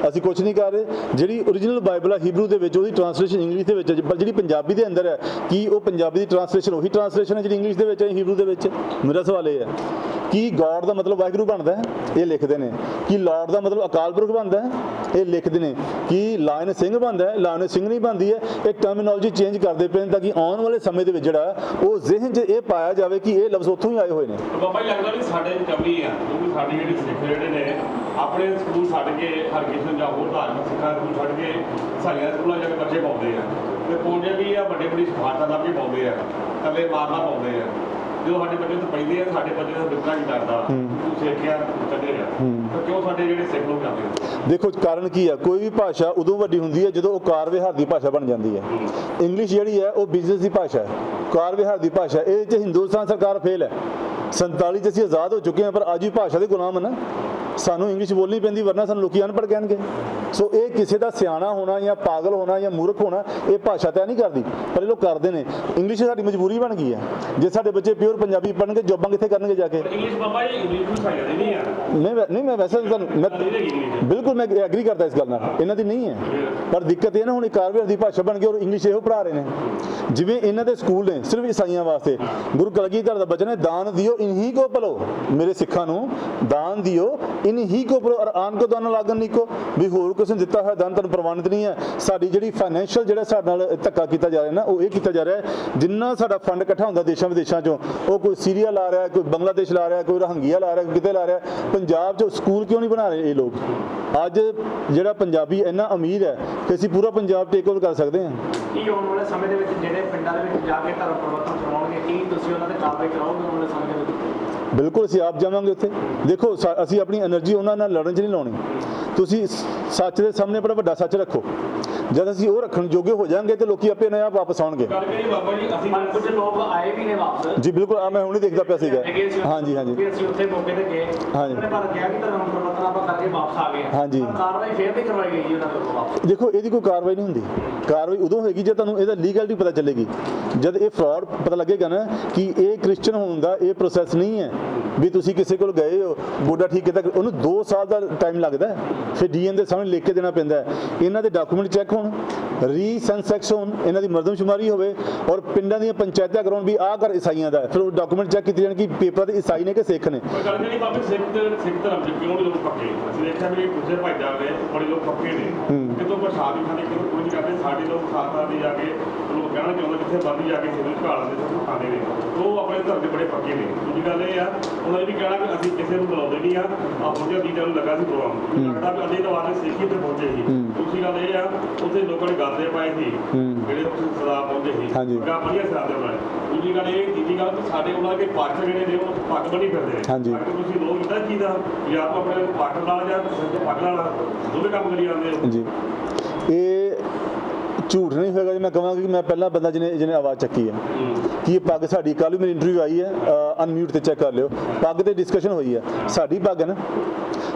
Speaker 3: ਅਸੀਂ ਕੁਝ ਨਹੀਂ ਕਰ ਰਹੇ। ਜਿਹੜੀ origignal ਬਾਈਬਲ ਆ ਹੀਬਰੂ ਦੇ ਵਿੱਚ, ਉਹਦੀ ਟ੍ਰਾਂਸਲੇਸ਼ਨ ਇੰਗਲਿਸ਼ ਦੇ ਵਿੱਚ ਹੈ ਪਰ ਜਿਹੜੀ ਪੰਜਾਬੀ ਦੇ ਅੰਦਰ ਹੈ ਕੀ ਉਹ ਪੰਜਾਬੀ ਦੀ ਟ੍ਰਾਂਸਲੇਸ਼ਨ ਉਹੀ ਟ੍ਰਾਂਸਲੇਸ਼ਨ ਹੈ ਜਿਹੜੀ ਇੰਗਲਿਸ਼ ਦੇ ਵਿੱਚ ਹੈ ਹੀਬਰੂ ਦੇ ਵਿੱਚ? ਮੇਰਾ ਸਵਾਲ ਇਹ ਹੈ ਕੀ ਗੋਡ ਦਾ ਮਤਲਬ ਵਾਹਿਗੁਰੂ ਬਣਦਾ ਹੈ? ਇਹ ਲਿਖਦੇ ਨੇ। ਕਿ ਲਾਰਡ ਦਾ ਮਤਲਬ ਅਕਾਲ ਪੁਰਖ ਬਣਦਾ ਹੈ? ਇਹ ਲਿਖਦੇ ਨੇ। ਕਿ ਲਾਇਨ ਸਿੰਘ ਬਣਦਾ ਹੈ? ਲਾਇਨ ਸਿੰਘ ਨਹੀਂ ਬਣਦੀ ਹੈ। ਇਹ ਟਰਮੀਨੋਲੋਜੀ ਚੇਂਜ ਕਰਦੇ ਪਏ ਨੇ ਤਾਂ ਕਿ ਆਉਣ ਵਾਲੇ ਸਮੇਂ ਦੇ ਵਿੱਚ ਜਿਹੜਾ ਉਹ ਜ਼ਿਹਨ 'ਚ ਇਹ ਪਾਇਆ ਜਾਵੇ ਕਿ ਇਹ ਲਫ਼ਜ਼ ਉੱਥੋਂ ਹੀ ਆਏ ਹੋਏ ਨੇ।
Speaker 5: ਬਾਬਾ ਜੀ ਲੱਗਦਾ ਵੀ ਸਾਡੇ ਕਮੀ ਆ। ਕਿਉਂਕਿ ਸਾਡੀ ਜਿਹੜੀ ਸਿੱਖ ਜਿਹੜੇ ਨੇ, ਆਪਣੇ ਸਕੂਲ ਛੱਡ ਕੇ ਹਰਕ੍ਰਿਸ਼ਨ ਜਾਂ ਹੋਰ ਧਾਰਮਿਕ ਸਿੱਖਾਂ ਦੇ ਸਕੂਲ ਛੱਡ ਕੇ ਸਾਡੀਆਂ ਸਕੂਲਾਂ ਜਾ ਕੇ ਬੱਚੇ ਪਾਉਂਦੇ ਆ। ਤੇ ਪਾਉਂਦੇ ਵੀ ਆ ਵੱਡੇ ਵੱਡੀ ਸਿਫਾਰਤਾਂ ਦਾ ਵੀ ਪਾਉਂਦੇ ਆ। ਥੱਲੇ ਮਾਰਨਾ ਪਾਉਂਦੇ ਆ। ਜਦੋਂ ਸਾਡੇ ਬੱਚੇ ਤੋਂ ਪੈਂਦੇ ਆ ਸਾਡੇ ਬੱਚੇ ਦਾ ਬਿਲਕੁਲ ਨਹੀਂ ਕਰਦਾ ਤੂੰ ਸਿੱਖਿਆ ਆ ਤਾਂ ਕਿਉਂ ਸਾਡੇ ਜਿਹੜੇ ਸਿੱਖ ਲੋਕ ਆ?
Speaker 3: ਦੇਖੋ ਕਾਰਨ ਕੀ ਹੈ ਕੋਈ ਵੀ ਭਾਸ਼ਾ ਉਦੋਂ ਵੱਡੀ ਹੁੰਦੀ ਹੈ ਜਦੋਂ ਉਹ ਕਾਰ ਵਿਹਾਰ ਦੀ ਭਾਸ਼ਾ ਬਣ ਜਾਂਦੀ ਹੈ। ਇੰਗਲਿਸ਼ ਜਿਹੜੀ ਹੈ ਉਹ ਬਿਜ਼ਨਸ ਦੀ ਭਾਸ਼ਾ ਹੈ। ਕਾਰ ਵਿਹਾਰ ਦੀ ਭਾਸ਼ਾ ਇਹ 'ਚ ਹਿੰਦੁਸਤਾਨ ਸਰਕਾਰ ਫੇਲ ਹੈ। 47 ਚ ਅਸੀਂ ਆਜ਼ਾਦ ਹੋ ਚੁੱਕੇ ਹਾਂ ਪਰ ਅੱਜ ਵੀ ਭਾਸ਼ਾ ਦੇ ਗੁਲਾਮ ਹਾਂ ਨਾ ਸਾਨੂੰ ਇੰਗਲਿਸ਼ ਬੋਲਣੀ ਪੈਂਦੀ ਵਰਨਾ ਸਾਨੂੰ ਲੋਕੀ ਅਨਪੜ੍ਹ ਕਹਿਣਗੇ। ਸੋ ਇਹ ਕਿਸੇ ਦਾ ਸਿਆਣਾ ਹੋਣਾ ਜਾਂ ਪਾਗਲ ਹੋਣਾ ਜਾਂ ਮੂਰਖ ਹੋਣਾ ਇਹ ਭਾਸ਼ਾ ਤੈਅ ਨਹੀਂ ਕਰਦੀ। ਪਰ ਇਹ ਲੋਕ ਕਰਦੇ ਨੇ। ਇੰਗਲਿਸ਼ ਸਾਡੀ ਮਜਬੂਰੀ ਬਣ ਗਈ ਹੈ। ਜੇ ਸਾਡੇ ਬੱਚੇ ਪਿਓਰ ਪੰਜਾਬੀ ਪੜ੍ਹਨਗੇ ਜੋਬਾਂ ਕਿੱਥੇ ਕਰਨਗੇ ਜਾ ਕੇ?
Speaker 5: ਇੰਗਲਿਸ਼ ਬਾਬਾ ਜੀ ਇੰਗਲਿਸ਼ ਨੂੰ ਜਾਂਦੀ ਨਹੀਂ ਆ।
Speaker 3: ਨਹੀਂ ਮੈਂ- ਨਹੀਂ ਮੈਂ ਵੈਸੇ ਮੈਂ ਬਿਲਕੁਲ ਮੈਂ ਐਗਰੀ ਕਰਦਾ ਇਸ ਗੱਲ ਨਾਲ। ਇਹਨਾਂ ਦੀ ਨਹੀਂ ਹੈ। ਪਰ ਦਿੱਕਤ ਇਹ ਨਾ ਹੁਣ ਕਾਰਵੇਰ ਦੀ ਭਾਸ਼ਾ ਬਣ ਗਈ ਔਰ ਇੰਗਲਿਸ਼ ਇਹੋ ਪੜ੍ਹਾ ਰਹੇ ਨੇ। ਜਿਵੇਂ ਇਹਨਾਂ ਦੇ ਸਕੂਲ ਨੇ ਸਿਰਫ ਈਸਾਈਆਂ ਵਾਸਤੇ। ਗੁਰੂ ਕਲਗੀਧਰ ਦਾ ਬਚਨ ਹੈ ਦਾਨ ਦਿਓ ਇਨਹੀ ਕੋ ਭਲੋ। ਮੇਰੇ ਸਿੱਖਾਂ ਨੂੰ ਦਾਨ ਦਿਓ ਇਨਹੀ ਕੋ ਔਰ ਆਨ ਕੋ ਦਾਨ ਲਾਗਨ ਨਿਕੋ ਵੀ ਹੋਰ ਕਿਸੇ ਨੂੰ ਦਿੱਤਾ ਹੋਇਆ ਦਾਨ ਤੁਹਾਨੂੰ ਪ੍ਰਵਾਨਿਤ ਨਹੀਂ ਹੈ। ਸਾਡੀ ਜਿਹੜੀ ਫਾਈਨੈਂਸ਼ੀਅਲ ਜਿਹੜਾ ਸਾਡੇ ਨਾਲ ਧੱਕਾ ਕੀਤਾ ਜਾ ਰਿਹਾ ਨਾ, ਉਹ ਇਹ ਕੀਤਾ ਜਾ ਰਿਹਾ ਜਿੰਨਾ ਸਾਡਾ ਫੰਡ ਇਕੱਠਾ ਹੁੰਦਾ ਦੇਸ਼ਾਂ ਵਿਦੇਸ਼ਾਂ ਚੋਂ, ਉਹ ਕੋਈ ਸੀਰੀਆ ਲਾ ਰਿਹਾ ਕੋਈ ਬੰਗਲਾਦੇਸ਼ ਲਾ ਰਿਹਾ ਕੋਈ ਰੋਹਿੰਗੀਆ ਲਾ ਰਿਹਾ ਕੋਈ ਕਿਤੇ ਲਾ ਰਿਹਾ ਪੰਜਾਬ 'ਚ ਸਕੂਲ ਕਿਉਂ ਨਹੀਂ ਬਣਾ ਰਹੇ ਇਹ ਲੋਕ? ਅੱਜ ਜਿਹੜਾ ਪੰਜਾਬੀ ਇੰਨਾ ਅਮੀਰ ਹੈ, ਕਿ ਅਸੀਂ ਪੂਰਾ ਪੰਜਾਬ ਟੇਕ ਓਵਰ ਕਰ ਸਕਦੇ ਹਾਂ।
Speaker 4: ਕੀ ਆਉਣ ਵਾਲੇ ਸਮੇਂ ਦੇ ਵਿੱਚ ਜਿਹੜੇ ਪਿੰਡਾਂ ਦੇ ਵਿੱਚ ਜਾ ਕੇ ਧਰਮ ਪਰਿਵਰਤਨ ਕਰਵਾਉਣਗੇ ਕੀ ਤੁਸੀਂ ਉਹਨਾਂ ਤੇ ਕਾਰਵਾਈ ਕਰਾਓਗੇ ਆਉਣ ਵਾਲੇ ਸਮੇਂ ਦੇ ਵਿੱਚ?
Speaker 3: ਬਿਲਕੁਲ ਅਸੀਂ ਆਪ ਜਾਵਾਂਗੇ ਉੱਥੇ। ਦੇਖੋ ਅਸੀਂ ਆਪਣੀ એનર્ਜੀ ਉਹਨਾਂ ਨਾਲ ਲੜਨ 'ਚ ਨਹੀਂ ਲਾਉਣੀ। ਤੁਸੀਂ ਸੱਚ ਦੇ ਸਾਹਮਣੇ ਬੜਾ ਵੱਡਾ ਸੱਚ ਰੱਖੋ। ਜਦ ਅਸੀਂ ਉਹ ਰੱਖਣ ਜੋਗੇ ਹੋ ਜਾਾਂਗੇ ਤੇ ਲੋਕੀ ਆਪੇ ਨया ਵਾਪਸ ਆਉਣਗੇ।
Speaker 5: ਗੱਲ ਕਰੀ ਬਾਬਾ ਜੀ ਅਸੀਂ
Speaker 4: ਪਰ ਕੁਝ ਲੋਕ ਆਏ ਵੀ ਨੇ ਵਾਪਸ।
Speaker 3: ਜੀ ਬਿਲਕੁਲ ਆ ਮੈਂ ਹੁਣੇ ਦੇਖਦਾ ਪਿਆ ਸੀਗਾ। ਹਾਂਜੀ ਹਾਂਜੀ।
Speaker 4: ਵੀ ਅਸੀਂ ਉੱਥੇ ਮੌਕੇ ਤੇ ਗਏ।
Speaker 3: ਹਾਂਜੀ।
Speaker 4: ਉਹਨਾਂ ਨੇ ਪਰ ਕਿਹਾ ਕਿ ਧਰਮ ਪਰਿਵਰਤਨ ਆਪਾਂ ਕਰਕੇ ਵਾਪਸ ਆ ਗਏ
Speaker 3: ਹਾਂਜੀ।
Speaker 4: ਪਰ ਕਾਰਵਾਈ ਫੇਰ ਨਹੀਂ ਕਰਵਾਈ ਗਈ ਜੀ ਉਹਨਾਂ ਦੇ ਵੱਲੋਂ ਵਾਪਸ।
Speaker 3: ਦੇਖੋ ਇਹਦੀ ਕੋਈ ਕਾਰਵਾਈ ਨਹੀਂ ਹੁੰਦੀ। ਕਾਰਵਾਈ ਉਦੋਂ ਹੋਏਗੀ ਜੇ ਤੁਹਾਨੂੰ ਇਹਦਾ ਲੀਗਲਿਟੀ ਪਤਾ ਚੱਲੇਗੀ। ਜਦ ਇਹ ਫਰਾਡ ਪਤਾ ਲੱਗੇਗਾ ਨਾ ਕਿ ਇਹ ਕ੍ਰਿਸਚੀਅਨ ਹੋਣ ਦਾ ਇਹ ਪ੍ਰੋਸੈਸ ਨਹੀਂ ਹੈ ਵੀ ਤੁਸੀਂ ਕਿਸੇ ਕੋਲ ਗਏ ਹੋ ਗੋਡਾ ਠੀਕ ਕੀਤਾ ਉਹਨੂੰ 2 ਸਾਲ ਦਾ ਟਾਈਮ ਲੱਗਦਾ। ਫਿਰ ਡੀਐਮ ਦੇ ਸਾਹਮਣੇ ਲਿਖ ਕੇ ਦੇਣਾ ਪੈਂਦਾ। ਇਹਨਾਂ ਦੇ ਡਾਕੂਮੈਂਟ ਚੈੱਕ ਹੋਣ ਰੀਸੈਂਸੈਕਸ ਹੋਣ ਇਹਨਾਂ ਦੀ ਮਰਦਮਸ਼ੁਮਾਰੀ ਹੋਵੇ ਔਰ ਪਿੰਡਾਂ ਦੀਆਂ ਪੰਚਾਇਤਾਂ ਕਰਾਉਣ ਵੀ ਆਹ ਘਰ ਈਸਾਈਆਂ ਦਾ। ਫਿਰ ਉਹ ਡਾਕੂਮੈਂਟ ਚੈੱਕ ਕੀਤੇ ਜਾਣ ਕਿ ਪੇਪਰ ਤੇ ਈਸਾਈ ਨੇ ਕਿ ਸਿੱਖ ਨੇ
Speaker 5: ਗੱਲ ਜਿਹੜੀ ਬਾਬੇ ਸਿੱਖ ਸਿੱਖ ਧਰਮ ਚ ਕਿਉਂ ਨਹੀਂ ਲੋਕ ਪੱਕੇ ਅਸੀਂ ਦੇਖਿਆ ਵੀ ਦੂਜੇ ਭਾਈਚਾਰੇ ਬੜੇ ਲੋਕ ਪੱਕੇ ਨੇ। ਕਿਤੋਂ ਪ੍ਰਸ਼ਾਦ ਖਾਣੇ ਕਿਤੋਂ ਕੁਝ ਕਰਦੇ ਸਾਡੇ ਲੋਕ ਖਾਤਾ ਦੇ ਜਾ ਕੇ ਕਹਿਣਾ ਚਾਹੁੰਦੇ ਜਿੱਥੇ ਮਰਜ਼ੀ ਜਾ ਕੇ ਸਿਰ ਝਾੜ ਲੈਂਦੇ ਸਭ ਖਾਣੇ ਨੇ। ਉਹ ਆਪਣੇ ਧਰਮ ਦੇ ਬੜੇ ਪੱਕੇ ਨੇ। ਦੂਜੀ ਗੱਲ ਇਹ ਆ ਉਹਨਾਂ ਨੇ ਵੀ ਕਹਿਣਾ ਕਿ ਅਸੀਂ ਕਿਸੇ ਨੂੰ ਬੁਲਾਉਂਦੇ ਨਹੀਂ ਆ। ਆ ਪਹੁੰਚਿਆ ਦੀ ਨੂੰ ਲੱਗਾ ਸੀ ਪ੍ਰੋਗਰਾਮ ਲੱਗਦਾ ਵੀ ਅੱਧੇ ਦਵਾਰੇ ਸਿੱਖੀ ਤੇ ਪਹੁੰਚੇ ਸੀ। ਦੂਸਰੀ ਗੱਲ ਇਹ ਆ ਉੱਥੇ ਲੋਕਾਂ ਨੇ ਗਾਦੇ ਪਾਏ ਸੀ। ਜਿਹੜੇ ਸਰਦਾਰ ਪਹੁੰਚੇ ਸੀ। ਗਾ ਵਧੀਆ ਸਰਦਾਰ ਬਣਾਏ। ਦੂਜੀ ਗੱਲ ਇਹ ਤੀਜੀ ਗੱਲ ਕਿ ਸਾਡੇ ਉਹਨਾਂ ਦੇ ਪਾਸਟਰ ਜਿਹੜੇ ਨੇ ਉਹ ਪੱਗ ਬੰਨੀ ਫਿਰਦੇ ਨੇ।
Speaker 3: ਹਾਂਜੀ।
Speaker 5: ਤੁਸੀਂ ਲੋਕ ਇਦਾਂ ਕੀਦਾ ਜਾਂ ਆਪ ਆਪਣੇ ਪੱਗ ਨਾਲ ਜਾਂ ਤੇ ਪੱਗ ਨਾਲ ਦੋਵੇਂ ਕੰਮ ਕਰੀ ਜਾਂਦੇ ਹੋ।
Speaker 3: ਜੀ ਇਹ ਝੂਠ ਨਹੀਂ ਹੋਏਗਾ ਜੇ। ਮੈਂ ਕਹਾਂਗਾ ਕਿ ਮੈਂ ਪਹਿਲਾ ਬੰਦਾ ਜਿਹਨੇ ਜਿਹਨੇ ਆਵਾਜ਼ ਚੱਕੀ ਹੈ। ਕਿ ਇਹ ਪੱਗ ਸਾਡੀ? ਕੱਲ੍ਹ ਵੀ ਮੇਰੀ ਇੰਟਰਵਿਊ ਆਈ ਹੈ। ਅਨਮਿਊਟ ਤੇ ਚੈੱਕ ਕਰ ਲਿਓ। ਪੱਗ ਤੇ ਡਿਸਕਸ਼ਨ ਹੋਈ ਹੈ। ਸਾਡੀ ਪੱਗ ਹੈ ਨਾ।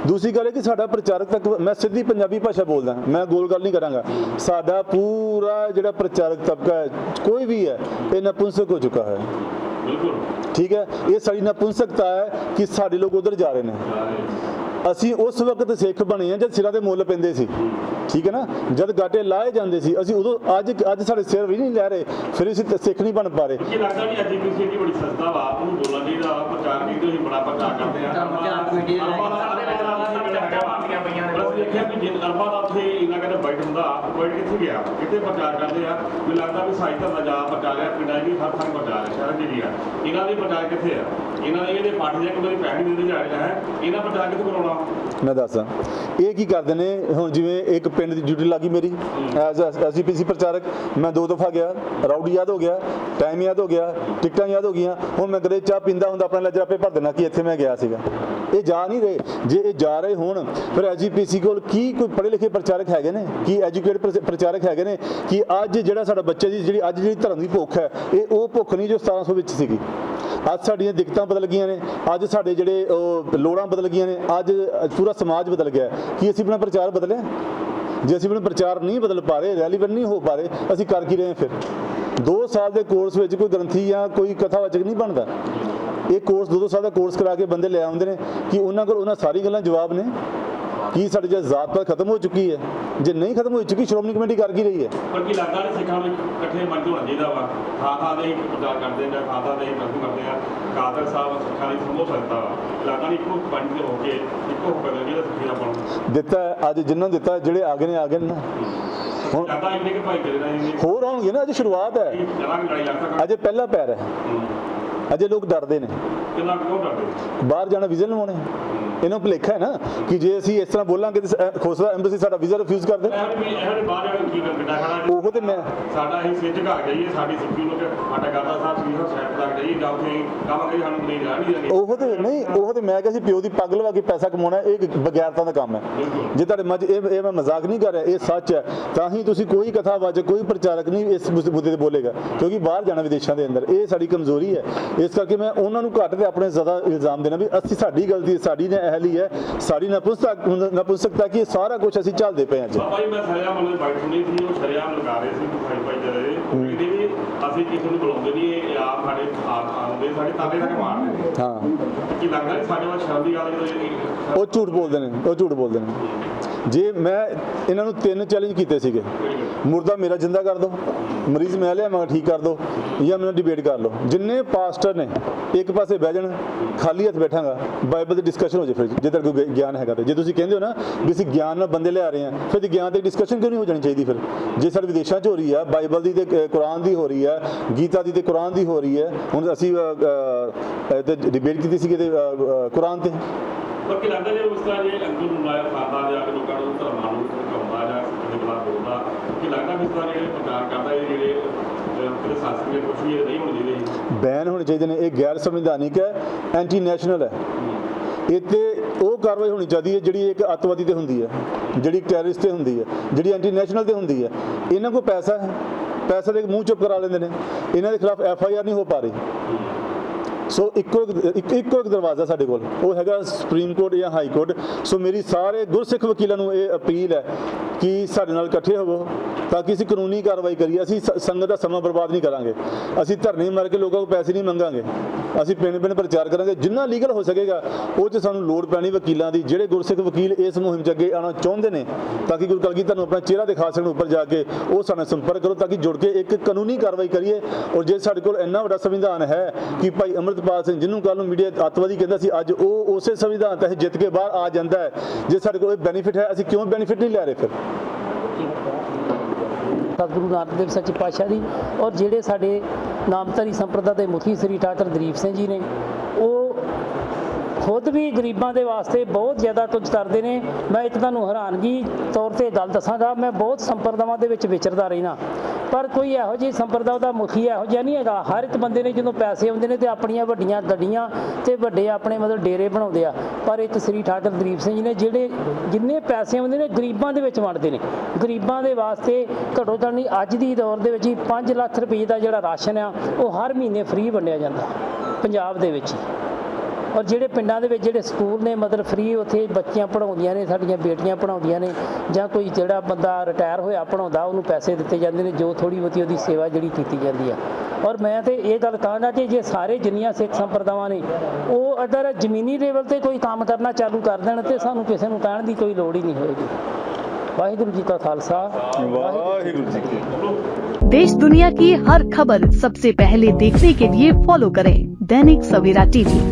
Speaker 3: ਦੂਸਰੀ ਗੱਲ ਹੈ ਕਿ ਸਾਡਾ ਪ੍ਰਚਾਰਕ ਤੱਕ ਮੈਂ ਸਿੱਧੀ ਪੰਜਾਬੀ ਭਾਸ਼ਾ ਬੋਲਦਾ। ਮੈਂ ਗੋਲ ਗੱਲ ਨਹੀਂ ਕਰਾਂਗਾ। ਸਾਡਾ ਪੂਰਾ ਜਿਹੜਾ ਪ੍ਰਚਾਰਕ ਤਬਕਾ ਹੈ ਕੋਈ ਵੀ ਹੈ ਇਹ ਨਪੁੰਸਕ ਹੋ ਚੁੱਕਾ ਹੈ।
Speaker 5: ਬਿਲਕੁਲ।
Speaker 3: ਠੀਕ ਹੈ? ਇਹ ਸਾਡੀ ਨਪੁੰਸਕਤਾ ਹੈ ਕਿ ਸਾਡੇ ਲੋਕ ਉਧਰ ਜਾ ਰਹੇ ਨੇ। ਅਸੀਂ ਉਸ ਵਕਤ ਸਿੱਖ ਬਣੇ ਆ ਜਦ ਸਿਰਾਂ ਦੇ ਮੁੱਲ ਪੈਂਦੇ ਸੀ। ਠੀਕ ਹੈ ਨਾ? ਜਦ ਗਾਟੇ ਲਾਏ ਜਾਂਦੇ ਸੀ ਅਸੀਂ ਉਦੋਂ ਅੱਜ ਅੱਜ ਸਾਡੇ ਸਿਰ ਵੀ ਨਹੀਂ ਲੈ ਰਹੇ ਫਿਰ ਅਸੀਂ ਸਿੱਖ ਨਹੀਂ ਬਣ ਪਾ ਰਹੇ।
Speaker 5: ਕੀ ਲੱਗਦਾ ਵੀ ਅੱਜ ਕਿਸੇ ਦੀ ਬੜੀ ਸੰਸਥਾ ਵਾ ਉਹਨੂੰ ਬੋਲਣ ਦੀ ਦਾ ਪ੍ਰਚਾਰ ਨਹੀਂ ਤੁਸੀਂ ਬੜਾ ਪ੍ਰਚਾਰ ਕਰਦੇ ਆ।
Speaker 2: ਧਰਮ ਪ੍ਰਚਾਰ ਕਮੇਟੀ ਦੇ
Speaker 5: ਅਰਬਾਂ ਦਾ
Speaker 4: ਸਾਡੇ ਵਿੱਚ ਹੁੰਦੀਆਂ ਪਈਆਂ ਨੇ।
Speaker 5: ਦੇਖਿਆ ਵੀ ਜਿੰਨ ਅਰਬਾਂ ਦਾ ਉੱਥੇ ਇਹਨਾਂ ਕਹਿੰਦੇ ਬਾਈਟ ਹੁੰਦਾ ਬਾਈਟ ਕਿੱਥੇ ਗਿਆ? ਕਿੱਥੇ ਪ੍ਰਚਾਰ ਕਰਦੇ ਆ ਵੀ ਲੱਗਦਾ ਵੀ ਧਰਮ ਦਾ ਜ਼ਿਆਦਾ ਪ੍ਰਚਾਰ ਹੈ ਪਿੰਡਾਂ ਦੀ ਹਰ ਥਾਂ ਪ੍ਰਚਾਰ ਹੈ ਸ਼ਹਿਰਾਂ ਦੀ ਆ ਇਹਨਾਂ ਦੀ ਪ੍ਰਚਾਰ ਕਿੱਥੇ ਆ? ਇਹਨਾਂ ਦੇ ਇਹਦੇ ਪਾਠ ਦੇ ਕੋਈ ਪੈਸੇ ਨਹੀਂ ਦਿੰਦੇ ਜਾ ਰਹੇ ਹੈ। ਇਹਨਾਂ ਪ੍ਰਚਾਰ ਕਿੱਥੇ ਕਰਾਉਣਾ?
Speaker 3: ਮੈਂ ਦੱਸਾਂ ਇਹ ਕੀ ਕਰਦੇ ਨੇ? ਹੁਣ ਜਿਵੇਂ ਇੱਕ ਪਿੰਡ ਦੀ ਡਿਊਟੀ ਲੱਗੀ ਮੇਰੀ ਐਜ਼ ਐਸਜੀਪੀਸੀ ਪ੍ਰਚਾਰਕ ਮੈਂ ਦੋ ਦਫਾ ਗਿਆ। ਰਾਊਡੀ ਯਾਦ ਹੋ ਗਿਆ ਟਾਈਮ ਯਾਦ ਹੋ ਗਿਆ ਟਿਕਟਾਂ ਯਾਦ ਹੋ ਗਈਆਂ। ਹੁਣ ਮੈਂ ਕਦੇ ਚਾਹ ਪੀਂਦਾ ਹੁੰਦਾ ਆਪਣਾ ਲੈਜਰ ਆਪੇ ਭਰ ਦੇਣਾ ਕਿ ਇੱਥੇ ਮੈਂ ਗਿਆ ਸੀਗਾ। ਇਹ ਜਾ ਨਹੀਂ ਰਹੇ। ਜੇ ਇਹ ਜਾ ਰਹੇ ਹੋਣ ਫਿਰ ਐਸਜੀਪੀਸੀ ਕੋਲ ਕੀ ਕੋਈ ਪੜ੍ਹੇ ਲਿਖੇ ਪ੍ਰਚਾਰਕ ਹੈਗੇ ਨੇ? ਕੀ ਐਜੂਕੇਟਡ ਪ੍ਰਚਾਰਕ ਹੈਗੇ ਨੇ? ਕਿ ਅੱਜ ਜਿਹੜਾ ਸਾਡਾ ਬੱਚਾ ਦੀ ਜਿਹੜੀ ਅੱਜ ਜਿਹੜੀ ਧਰਮ ਦੀ ਭੁੱਖ ਹੈ, ਇਹ ਉਹ ਭੁੱਖ ਨਹੀਂ ਜੋ 1700 ਵਿੱਚ ਸੀਗੀ। ਅੱਜ ਸਾਡੀਆਂ ਦਿੱਕਤਾਂ ਬਦਲ ਗਈਆਂ ਨੇ। ਅੱਜ ਸਾਡੇ ਜਿਹੜੇ ਲੋੜਾਂ ਬਦਲ ਗਈਆਂ ਨੇ। ਅੱਜ ਪੂਰਾ ਸਮਾਜ ਬਦਲ ਗਿਆ। ਹੈ। ਕੀ ਅਸੀਂ ਆਪਣਾ ਪ੍ਰਚਾਰ ਬਦਲਿਆ ਜੇ ਅਸੀਂ ਆਪਣਾ ਪ੍ਰਚਾਰ ਨਹੀਂ ਬਦਲ ਪਾ ਰਹੇ ਰੈਲੀਵੈਂਟ ਨਹੀਂ ਹੋ ਪਾ ਰਹੇ, ਅਸੀਂ ਕਰ ਕੀ ਰਹੇ ਹਾਂ ਫਿਰ? 2 ਸਾਲ ਦੇ ਕੋਰਸ ਵਿੱਚ ਕੋਈ ਗ੍ਰੰਥੀ ਜਾਂ ਕੋਈ ਕਥਾਵਾਚਕ ਨਹੀਂ ਬਣਦਾ। ਇਹ ਕੋਰਸ 2-2 ਸਾਲ ਦਾ ਕੋਰਸ ਕਰਾ ਕੇ ਬੰਦੇ ਲੈ ਆਉਂਦੇ ਨੇ। ਕਿ ਉਹਨਾਂ ਕੋਲ ਉਹਨਾਂ ਸਾਰੀ ਗੱਲਾਂ ਜਵਾਬ ਨੇ? ਕੀ ਸਾਡੀ ਜੇ ਜ਼ਾਤ ਪਾਤ ਖਤਮ ਹੋ ਚੁੱਕੀ ਹੈ? ਜੇ ਨਹੀਂ ਖਤਮ ਹੋਈ ਚੁੱਕੀ ਸ਼੍ਰੋਮਣੀ ਕਮੇਟੀ ਕਰ ਕੀ ਰਹੀ ਹੈ?
Speaker 5: ਪਰ ਕੀ ਲੱਗਦਾ ਨਹੀਂ ਸਿੱਖਾਂ ਨੂੰ ਇਕੱਠੇ ਮੰਚ ਹੋਣਾ ਚਾਹੀਦਾ ਵਾ? ਥਾਂ ਦੇ ਹੀ ਪ੍ਰਚਾਰ ਕਰਦੇ ਥਾਂ ਥਾਂ ਦੇ ਹੀ ਪ੍ਰਚਾਰ ਕਰਦੇ ਆ। ਕਾਦਰ ਸਾਹਿਬ ਸਿੱਖਾਂ ਦੀ ਸਮੂਹ ਸਕਦਾ ਵਾ। ਲੱਗਦਾ ਨਹੀਂ ਇੱਕੋ ਪੰਜ ਦੇ ਹੋ ਕੇ ਇੱਕੋ ਹੋ ਕੇ ਜਿਹੜਾ ਸਿੱਖੀ ਦਾ ਬਣ
Speaker 3: ਦਿੱਤਾ ਹੈ, ਅੱਜ ਜਿੰਨਾਂ ਦਿੱਤਾ ਜਿਹੜੇ ਆ ਗਏ ਨੇ ਆ ਗਏ ਨੇ ਹੁਣ
Speaker 5: ਕਿ
Speaker 3: ਹੋਰ ਆਉਣਗੇ ਨਾ ਅਜੇ ਸ਼ੁਰੂਆਤ ਹੈ। ਅਜੇ ਪਹਿਲਾ ਪੈਰ ਹੈ। ਅਜੇ ਲੋਕ ਡਰਦੇ ਨੇ।
Speaker 5: ਕਿੰਨਾ ਕਿਉਂ ਡਰਦੇ
Speaker 3: ਬਾਹਰ ਜਾਣਾ ਵੀਜ਼ਾ ਲਵਾਉਣੇ ਇਹਨਾਂ ਨੂੰ ਭੁਲੇਖਾ ਹੈ ਨਾ ਕਿ ਜੇ ਅਸੀਂ ਇਸ ਤਰ੍ਹਾਂ ਬੋਲਾਂਗੇ ਤੇ ਖੋਸਲਾ ਐਮਬੈਸੀ ਸਾਡਾ ਵੀਜ਼ਾ ਰਿਫਿਊਜ਼ ਕਰ ਦੇ।
Speaker 5: ਜਾ
Speaker 3: ਉਹ ਤੇ ਮੈਂ
Speaker 5: ਸਾਡਾ ਅਸੀਂ ਸਿੱਧ ਘਾ ਜਾਈਏ ਸਾਡੀ ਸਿੱਖੀ ਨੂੰ ਸਾਡਾ ਗਾਦਾ ਸਾਹਿਬ ਸੀ ਉਹ ਸਾਈਡ ਤੱਕ ਜਾਈਏ ਜਾਂ ਉੱਥੇ ਕੰਮ ਕਰੀ ਸਾਨੂੰ ਨਹੀਂ ਜਾ ਨਹੀਂ ਜਾਣੀ
Speaker 3: ਉਹ ਤੇ ਨਹੀਂ ਉਹ ਤੇ ਮੈਂ ਕਿਹਾ ਸੀ ਪਿਓ ਦੀ ਪੱਗ ਲਵਾ ਕੇ ਪੈਸਾ ਕਮਾਉਣਾ ਇਹ ਬਗੈਰਤਾ ਦਾ ਕੰਮ ਹੈ। ਜੇ ਤੁਹਾਡੇ ਮੱਝ ਇਹ ਇਹ ਮੈਂ ਮਜ਼ਾਕ ਨਹੀਂ ਕਰ ਰਿਹਾ ਇਹ ਸੱਚ ਹੈ। ਤਾਂ ਹੀ ਤੁਸੀਂ ਕੋਈ ਕਥਾ ਵਾਚਕ ਕੋਈ ਪ੍ਰਚਾਰਕ ਨਹੀਂ ਇਸ ਮੁੱਦੇ ਤੇ ਬੋਲੇਗਾ ਕਿਉਂਕਿ ਬਾਹਰ ਜਾਣਾ ਵਿਦੇਸ਼ਾਂ ਦੇ ਅੰਦਰ ਇਹ ਸਾਡੀ ਕਮਜ਼ੋਰੀ ਹੈ। ਇਸ ਕਰਕੇ ਮੈਂ ਉਹਨਾਂ ਨੂੰ ਘੱਟ ਤੇ ਆਪਣੇ ਜ਼ਿਆਦਾ ਇਲਜ਼ਾਮ ਦੇਣਾ ਵੀ ਅਸੀਂ ਸਾਡੀ ਗਲਤੀ ਹੈ, ਸਾਡੀ ਨੇ ਅਹਲੀ ਹੈ। ਸਾਡੀ ਨਪੁੰਸਕ ਨਪੁੰਸਕਤਾ ਕਿ ਸਾਰਾ ਕੁਝ ਅਸੀਂ ਝੱਲਦੇ ਪਏ ਹਾਂ
Speaker 5: ਜੀ। ਮੈਂ ਸਰਿਆ ਮਤਲਬ ਬਾਈਟ ਸੁਣੀ ਸੀ ਉਹ ਸ਼ਰਿਆਮ ਲਗਾ ਰਹੇ ਸੀ ਭਾਈ ਭਾਈ ਜਿਹੜੇ। ਕਹਿੰਦੇ ਵੀ ਅਸੀਂ ਕਿਸੇ ਨੂੰ ਬੁਲਾਉਂਦੇ ਨਹੀਂ ਇਹ ਆਪ ਸਾਡੇ ਆਉਂਦੇ ਸਾਡੇ ਤਾਲੇ ਤੱਕ ਮਾਰਦੇ ਨੇ
Speaker 3: ਹਾਂ।
Speaker 5: ਕੀ ਲੱਗਦਾ ਸਾਡੇ ਵੱਲ ਸ਼ਰਮ ਦੀ ਗੱਲ ਜਦੋਂ
Speaker 3: ਉਹ ਝੂਠ ਬੋਲਦੇ ਨੇ ਉਹ ਝੂਠ ਬੋਲਦੇ ਨੇ। ਜੇ ਮੈਂ ਇਹਨਾਂ ਨੂੰ ਤਿੰਨ ਚੈਲੰਜ ਕੀਤੇ ਸੀਗੇ। ਮੁਰਦਾ ਮੇਰਾ ਜਿੰਦਾ ਕਰ ਦਿਓ ਮਰੀਜ਼ ਮੈਂ ਲਿਆ ਮੈਂ ਠੀਕ ਕਰ ਦਿਓ ਜਾਂ ਮੈਨੂੰ ਡਿਬੇਟ ਕਰ ਲਓ। ਜਿੰਨੇ ਪਾਸਟਰ ਨੇ ਇੱਕ ਪਾਸੇ ਬਹਿ ਜਾਣ ਖਾਲੀ ਹੱਥ ਬੈਠਾਂਗਾ ਬਾਈਬਲ ਦੀ ਡਿਸਕਸ਼ਨ ਹੋ ਜੇ ਫਿਰ ਜੇ ਤੁਹਾਡੇ ਕੋਲ ਗਿਆਨ ਹੈਗਾ ਤੇ। ਜੇ ਤੁਸੀਂ ਕਹਿੰਦੇ ਹੋ ਨਾ ਵੀ ਅਸੀਂ ਗਿਆਨ ਨਾਲ ਬੰਦੇ ਲਿਆ ਰਹੇ ਹਾਂ ਫਿਰ ਤੇ ਗਿਆਨ ਤੇ ਡਿਸਕਸ਼ਨ ਕਿਉਂ ਨਹੀਂ ਹੋ ਜਾਣੀ ਚਾਹੀਦੀ ਫਿਰ? ਜੇ ਸਾਡੇ ਵਿਦੇਸ਼ਾਂ 'ਚ ਹੋ ਰਹੀ ਹੈ ਬਾਈਬਲ ਦੀ ਤੇ ਕੁਰਾਨ ਦੀ ਹੋ ਰਹੀ ਹੈ ਗੀਤਾ ਦੀ ਤੇ ਕੁਰਾਨ ਦੀ ਹੋ ਰਹੀ ਹੈ ਹੁਣ ਅਸੀਂ ਅ, ਅ, ਡਿਬੇਟ ਕੀਤੀ ਸੀ ਤੇ ਕੁਰਾਨ ਤੇ।
Speaker 5: ਪਰ ਲੱਗਦਾ ਜੇ ਉਸ ਤਰ੍ਹਾਂ ਜੇ ਅੰਕਲ ਨੂੰ ਲਾਇਆ ਖਾਤਾ ਜਾ ਕੇ ਲੋਕਾਂ ਨੂੰ ਧਰਮਾਂ ਨੂੰ ਸਿਖਾਉਂਦਾ ਜਾਂ ਕਿਸੇ ਬਲਾ ਬੋਲਦਾ ਕੀ ਲੱਗਦਾ ਵੀ ਇਸ ਤਰ੍ਹਾਂ ਜਿਹੜੇ ਪ੍ਰਚਾਰ ਕਰਦਾ ਇਹ ਜਿਹੜੇ ਅਹ, ਕੁਝ ਵੀ ਨਹੀਂ ਹੋਣੇ ਚਾਹੀਦੇ
Speaker 3: ਬੈਨ ਹੋਣੇ ਚਾਹੀਦੇ ਨੇ ਇਹ ਗੈਰ ਸੰਵਿਧਾਨਿਕ ਹੈ ਐਂਟੀ ਨੈਸ਼ਨਲ ਹੈ। ਇਹ ਤੇ ਉਹ ਕਾਰਵਾਈ ਹੋਣੀ ਚਾਹੀਦੀ ਹੈ ਜਿਹੜੀ ਇੱਕ ਅੱਤਵਾਦੀ ਤੇ ਹੁੰਦੀ ਹੈ ਜਿਹੜੀ ਟੈਰਰਿਸਟ ਤੇ ਹੁੰਦੀ ਹੈ ਜਿਹੜੀ ਐਂਟੀ ਨੈਸ਼ਨਲ ਤੇ ਹੁੰਦੀ ਹੈ। ਇਹਨਾਂ ਕੋਲ ਪੈਸਾ ਹੈ ਪੈਸਾ ਦੇ ਮੂੰਹ ਚੁੱਪ ਕਰਾ ਲੈਂਦੇ ਨੇ। ਇਹਨਾਂ ਦੇ ਖਿਲਾਫ ਐਫ ਆਈ ਆਰ ਨਹੀਂ ਹੋ ਪਾ ਰਹੀ। ਸੋ ਇੱਕੋ ਇੱਕ ਇੱਕੋ, ਇੱਕ ਦਰਵਾਜ਼ਾ ਸਾਡੇ ਕੋਲ। ਉਹ ਹੈਗਾ ਸੁਪਰੀਮ ਕੋਰਟ ਜਾਂ ਹਾਈ ਕੋਰਟ ਸੋ ਮੇਰੀ ਸਾਰੇ ਗੁਰਸਿੱਖ ਵਕੀਲਾਂ ਨੂੰ ਇਹ ਅਪੀਲ ਹੈ ਕਿ ਸਾਡੇ ਨਾਲ ਇਕੱਠੇ ਹੋਵੋ ਤਾਂ ਕਿ ਅਸੀਂ ਕਾਨੂੰਨੀ ਕਾਰਵਾਈ ਕਰੀਏ, ਅਸੀਂ ਸ- ਸੰਗਤ ਦਾ ਸਮਾਂ ਬਰਬਾਦ ਨਹੀਂ ਕਰਾਂਗੇ। ਅਸੀਂ ਧਰਨੇ ਮਾਰ ਕੇ ਲੋਕਾਂ ਕੋਲ ਪੈਸੇ ਨਹੀਂ ਮੰਗਾਂਗੇ। ਅਸੀਂ ਪਿੰਡ ਪਿੰਡ ਪ੍ਰਚਾਰ ਕਰਾਂਗੇ। ਜਿੰਨਾ ਲੀਗਲ ਹੋ ਸਕੇਗਾ, ਉਹ 'ਚ ਸਾਨੂੰ ਲੋੜ ਪੈਣੀ ਵਕੀਲਾਂ ਦੀ। ਜਿਹੜੇ ਗੁਰਸਿੱਖ ਵਕੀਲ ਇਸ ਮੁਹਿੰਮ 'ਚ ਅੱਗੇ ਆਉਣਾ ਚਾਹੁੰਦੇ ਨੇ, ਤਾਂ ਕਿ ਗੁਰੂ ਕਲਗੀ ਤੁਹਾਨੂੰ ਆਪਣਾ ਚਿਹਰਾ ਦਿਖਾ ਸਕਣ ਉੱਪਰ ਜਾ ਕੇ, ਉਹ ਸਾਡੇ ਨਾਲ ਸੰਪਰਕ ਕਰੋ ਤਾਂ ਕਿ ਜੁੜ ਕੇ ਇੱਕ ਕਾਨੂੰਨੀ ਕਾਰਵਾਈ ਕਰੀਏ। ਔਰ ਜੇ ਸਾਡੇ ਕੋਲ ਇੰਨਾ ਵੱਡਾ ਸੰਵਿਧਾਨ ਹੈ ਕਿ ਭਾਈ ਅਮਰਤਪਾਲ ਸਿੰਘ ਜਿਹਨੂੰ ਕੱਲ ਨੂੰ ਮੀਡੀਆ ਅੱਤਵਾਦੀ ਕਹਿੰਦਾ ਸੀ, ਅੱਜ ਉਹ ਉਸੇ ਸੰਵਿਧਾਨ ਤਹਿਤ ਜਿੱਤ ਕੇ ਬਾਹਰ ਆ ਜਾਂਦਾ ਹੈ। ਜੇ ਸਾਡੇ ਕੋਲ ਇਹ ਬੈਨੀਫਿਟ ਹੈ, ਅਸੀਂ ਕਿਉਂ ਬੈਨੀਫਿਟ ਨਹੀਂ ਲੈ ਰਹੇ ਫਿਰ?
Speaker 6: ਸਤਿਗੁਰੂ ਨਾਨਕ ਦੇਵ ਸੱਚੇ ਪਾਤਸ਼ਾਹ ਦੀ ਔਰ ਜਿਹੜੇ ਸਾਡੇ ਨਾਮਧਾਰੀ ਸੰਪਰਦਾ ਦੇ ਮੁਖੀ ਸ੍ਰੀ ਡਾਕਟਰ ਦਰੀਪ ਸਿੰਘ ਜੀ ਨੇ, ਉਹ ਖੁਦ ਵੀ ਗਰੀਬਾਂ ਦੇ ਵਾਸਤੇ ਬਹੁਤ ਜ਼ਿਆਦਾ ਕੁਝ ਕਰਦੇ ਨੇ। ਮੈਂ ਇੱਕ ਤੁਹਾਨੂੰ ਹੈਰਾਨਗੀ ਤੌਰ ਤੇ ਗੱਲ ਦੱਸਾਂਗਾ, ਮੈਂ ਬਹੁਤ ਸੰਪਰਦਾਵਾਂ ਦੇ ਵਿੱਚ ਵਿਚਰਦਾ ਰਹਿਣਾ ਪਰ ਕੋਈ ਇਹੋ ਜਿਹੀ ਸੰਪਰਦਾ ਦਾ ਮੁਖੀ ਇਹੋ ਜਿਹਾ ਨਹੀਂ ਹੈਗਾ। ਹਰ ਇੱਕ ਬੰਦੇ ਨੇ ਜਦੋਂ ਪੈਸੇ ਆਉਂਦੇ ਨੇ ਤੇ ਆਪਣੀਆਂ ਵੱਡੀਆਂ ਗੱਡੀਆਂ ਤੇ ਵੱਡੇ ਆਪਣੇ ਮਤਲਬ ਡੇਰੇ ਬਣਾਉਂਦੇ ਆ। ਪਰ ਇੱਕ ਸ੍ਰੀ ਠਾਕਰ ਦਰੀਪ ਸਿੰਘ ਜੀ ਨੇ ਜਿਹੜੇ ਜਿੰਨੇ ਪੈਸੇ ਆਉਂਦੇ ਨੇ ਗਰੀਬਾਂ ਦੇ ਵਿੱਚ ਵੰਡਦੇ ਨੇ। ਗਰੀਬਾਂ ਦੇ ਵਾਸਤੇ ਘੱਟੋ ਘੱਟ ਨਹੀਂ, ਅੱਜ ਦੀ ਦੌਰ ਦੇ ਵਿੱਚ ਹੀ 5 ਲੱਖ ਰੁਪਏ ਦਾ ਜਿਹੜਾ ਰਾਸ਼ਨ ਆ, ਉਹ ਹਰ ਮਹੀਨੇ ਫ੍ਰੀ ਵੰਡਿਆ ਜਾਂਦਾ। ਪੰਜਾਬ ਦੇ ਵਿੱਚ ਔਰ ਜਿਹੜੇ ਪਿੰਡਾਂ ਦੇ ਵਿੱਚ ਜਿਹੜੇ ਸਕੂਲ ਨੇ ਮਤਲਬ ਫ੍ਰੀ ਉੱਥੇ ਬੱਚੀਆਂ ਪੜਾਉਂਦੀਆਂ ਨੇ ਸਾਡੀਆਂ ਬੇਟੀਆਂ ਪੜਾਉਂਦੀਆਂ ਨੇ ਜਾਂ ਕੋਈ ਜਿਹੜਾ ਬੰਦਾ ਰਿਟਾਇਰ ਹੋਇਆ ਪੜਾਉਂਦਾ ਉਹਨੂੰ ਪੈਸੇ ਦਿੱਤੇ ਜਾਂਦੇ ਨੇ ਜੋ ਥੋੜੀ ਬਹੁਤੀ ਉਹਦੀ ਸੇਵਾ ਜਿਹੜੀ ਕੀਤੀ ਜਾਂਦੀ ਆ ਔਰ ਮੈਂ ਤੇ ਇਹ ਗੱਲ ਕਹਾਂਗਾ ਕਿ ਜੇ ਸਾਰੇ ਜਿੰਨੀਆਂ ਸਿੱਖ ਸੰਪਰਦਾਵਾਂ ਨੇ ਉਹ ਅਗਰ ਜ਼ਮੀਨੀ ਲੈਵਲ ਤੇ ਕੋਈ ਕੰਮ ਕਰਨਾ ਚਾਲੂ ਕਰ ਦੇਣ ਤੇ ਸਾਨੂੰ ਕਿਸੇ ਨੂੰ ਕਹਿਣ ਦੀ ਕੋਈ ਲੋੜ ਹੀ ਨਹੀਂ ਹੋਏਗੀ ਵਾਹਿਗੁਰੂ ਜੀ ਕਾ ਖਾਲਸਾ
Speaker 3: ਵਾਹਿਗੁਰੂ ਜੀ ਕੀ
Speaker 7: देश दुनिया की हर खबर सबसे पहले देखने के लिए फॉलो करें दैनिक सवेरा टीवी